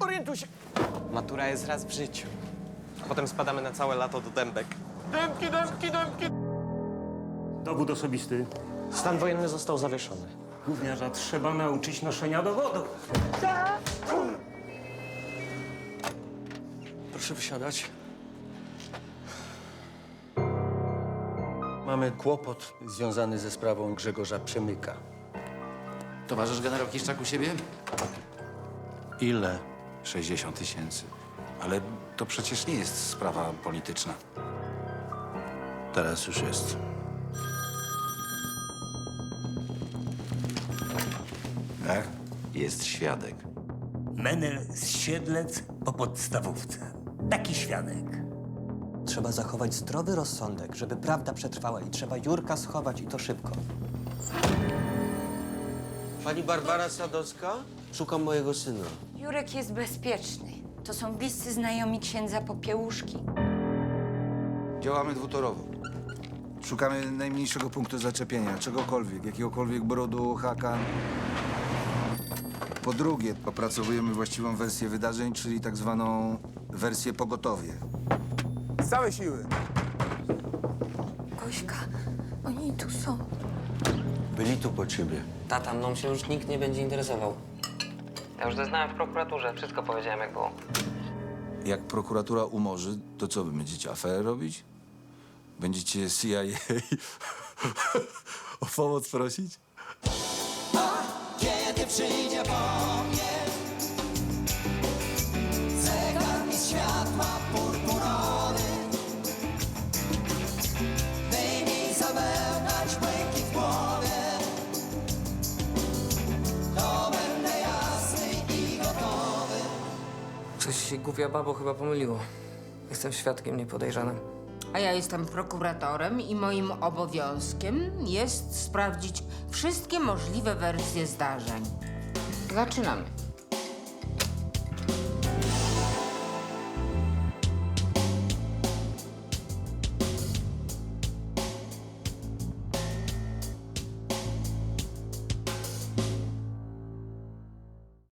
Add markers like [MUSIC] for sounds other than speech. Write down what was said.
Orientuj się! Matura jest raz w życiu. Potem spadamy na całe lato do dębek. Dębki, dębki, dębki! Dowód osobisty. Stan wojenny został zawieszony. Gówniarza trzeba nauczyć noszenia dowodu. Proszę wysiadać. Mamy kłopot związany ze sprawą Grzegorza Przemyka. Towarzysz generał Kiszczak u siebie? Ile? 60 tysięcy. Ale to przecież nie jest sprawa polityczna. Teraz już jest. Tak? Jest świadek. Menel z Siedlec po podstawówce. Taki świadek. Trzeba zachować zdrowy rozsądek, żeby prawda przetrwała i trzeba Jurka schować i to szybko. Pani Barbara Sadowska? Szukam mojego syna. Jurek jest bezpieczny. To są bliscy znajomi księdza Popiełuszki. Działamy dwutorowo. Szukamy najmniejszego punktu zaczepienia, czegokolwiek, jakiegokolwiek brudu, haka. Po drugie, opracowujemy właściwą wersję wydarzeń, czyli tak zwaną wersję pogotowie. Całe siły! Gośka, oni tu są. Byli tu po ciebie. Tata, mną się już nikt nie będzie interesował. Ja już zeznałem w prokuraturze, wszystko powiedziałem jak było. Jak prokuratura umorzy, to co wy będziecie aferę robić? Będziecie CIA [LAUGHS] o pomoc prosić? Kiedy przyjdzie Się głupia babo chyba pomyliło. Jestem świadkiem niepodejrzanym. A ja jestem prokuratorem i moim obowiązkiem jest sprawdzić wszystkie możliwe wersje zdarzeń. Zaczynamy.